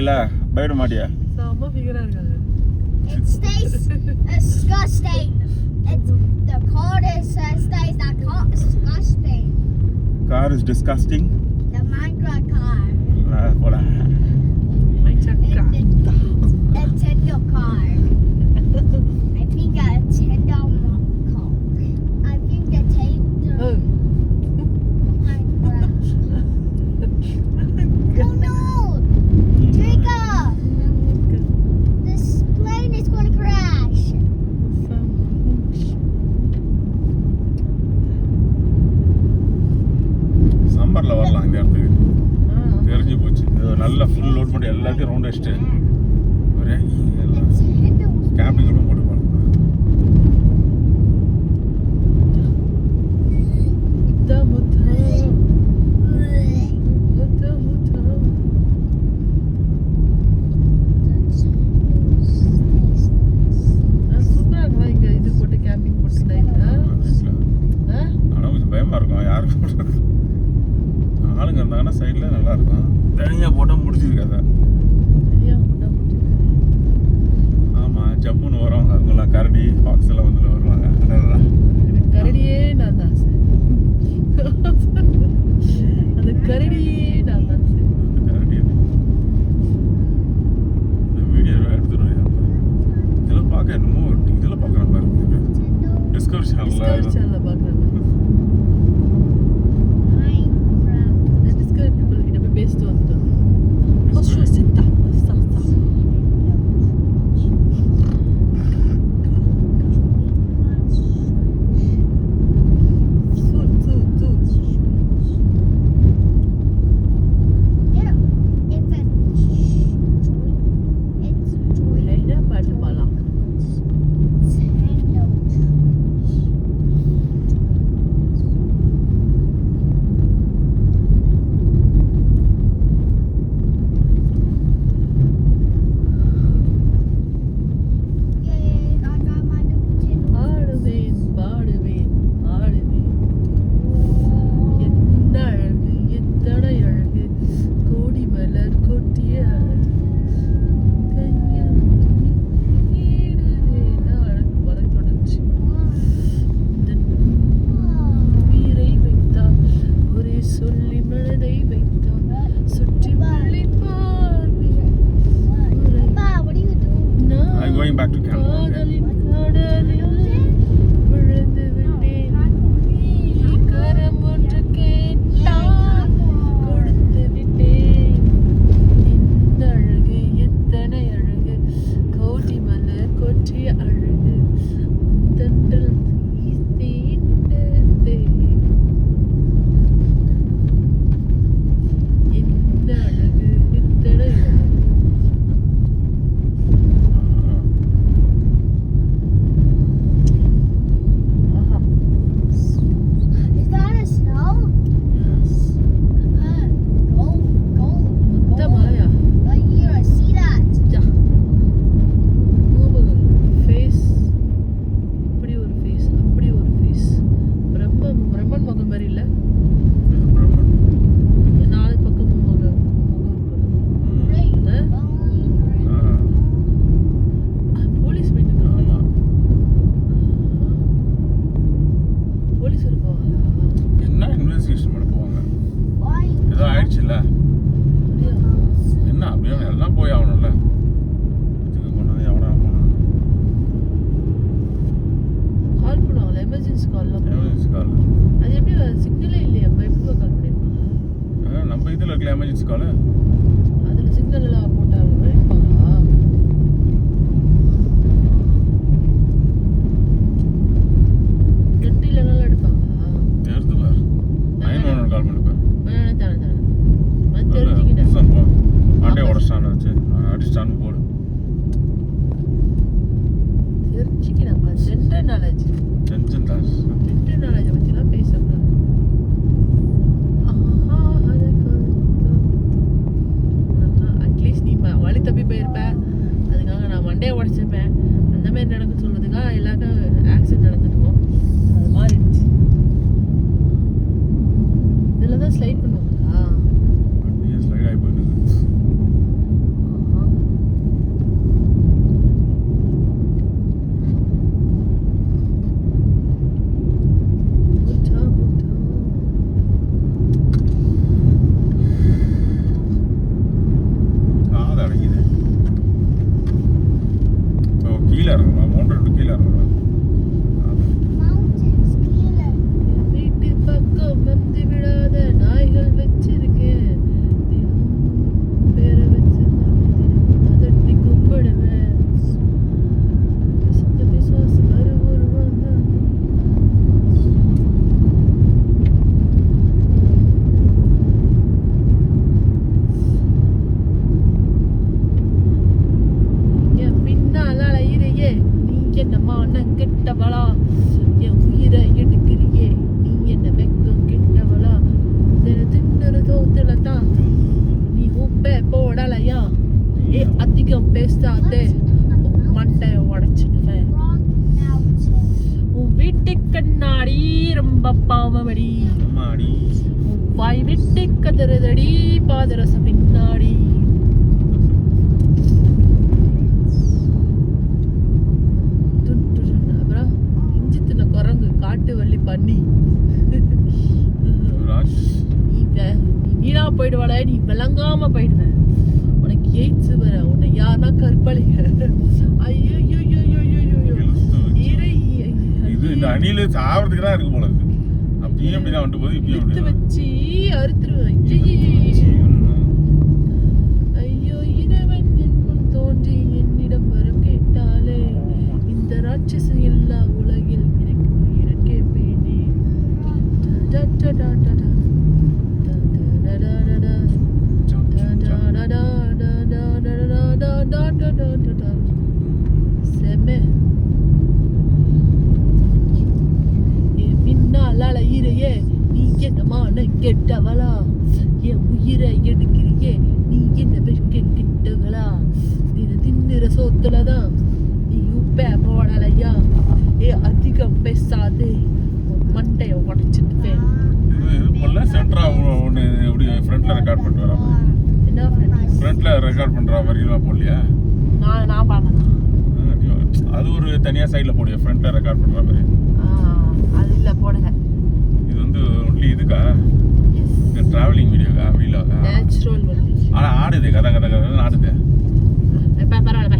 இருக்குல்ல பயப்பட மாட்டியா It stays disgusting. It's the car is uh, stays that car is disgusting. Car is disgusting. The Minecraft car. Ah, voilà. ஒரு stamping ஒன்று போட்டுப்போம் கரடி box எல்லாம் வந்து வருவாங்க. கரடியே நான் தான் சார். அந்த கரடியே நான் தான் சார் கரடி வீடியோ எடுத்துருவேன் இதில் பார்க்க என்னமோ இதில் பார்க்குறேன் பாருங்க டிஸ்கவர் சேனலில் ஆயிடுச்சுல்ல என்ன அப்படியே எல்லாம் போய் ஆகணும்ல? கால் பண்ணுவாங்களா எமர்ஜென்சி கால் எமர்ஜென்சி கால் அது எப்படி சிக்னலே இல்லையா? இப்போ எப்படி கால் பண்ணியிருப்பாங்க நம்ம இதில் இருக்கல எமர்ஜென்சி காலு ஏ அதிகம் பேசாதே உன் மண்டைய உடைச்சிடுவேன். உன் வீட்டு கண்ணாடி ரொம்ப பாவமடி வாய் விட்டு கதறதடி பாதரசம் பின்னாடி நானா கற்பழிக ஐயோ ஐயோ இது இந்த அணில சாவறதுக்கு தான் இருக்கு போல இருக்கு அப்படியே அப்படி தான் வந்துட்டு போகுது இப்படியே வச்சு அறுத்துருவேன் கெட்டவளா? என் உயிரை எடுக்கிறியே நீ என்ன வெட்க கிட்டவளா? தின தின்னுற சோத்துலதான் நீ உப்பே போடலையா? ஏ அதிகம் பேசாதே. மண்டைய இது இது ஃப்ரண்ட்ல ரெக்கார்ட் பண்ணிட்டு வர மாதிரி? ஃப்ரண்ட்ல ரெக்கார்ட் பண்ற மாதிரி எல்லாம் போடலையா? நான் நான் நீ- அது ஒரு தனியா சைடுல போடிய ஃப்ரண்ட்ல ரெக்கார்ட் பண்ற மாதிரி. அது இல்லை போடல இது வந்து ஒன்லி இதுக்கா? இது டிராவலிங் வீடியோக்கா வீலாக்கா நேச்சுரல் ஆனா ஆடுது கதை கதை கதை ஆடுது. பரவாயில்ல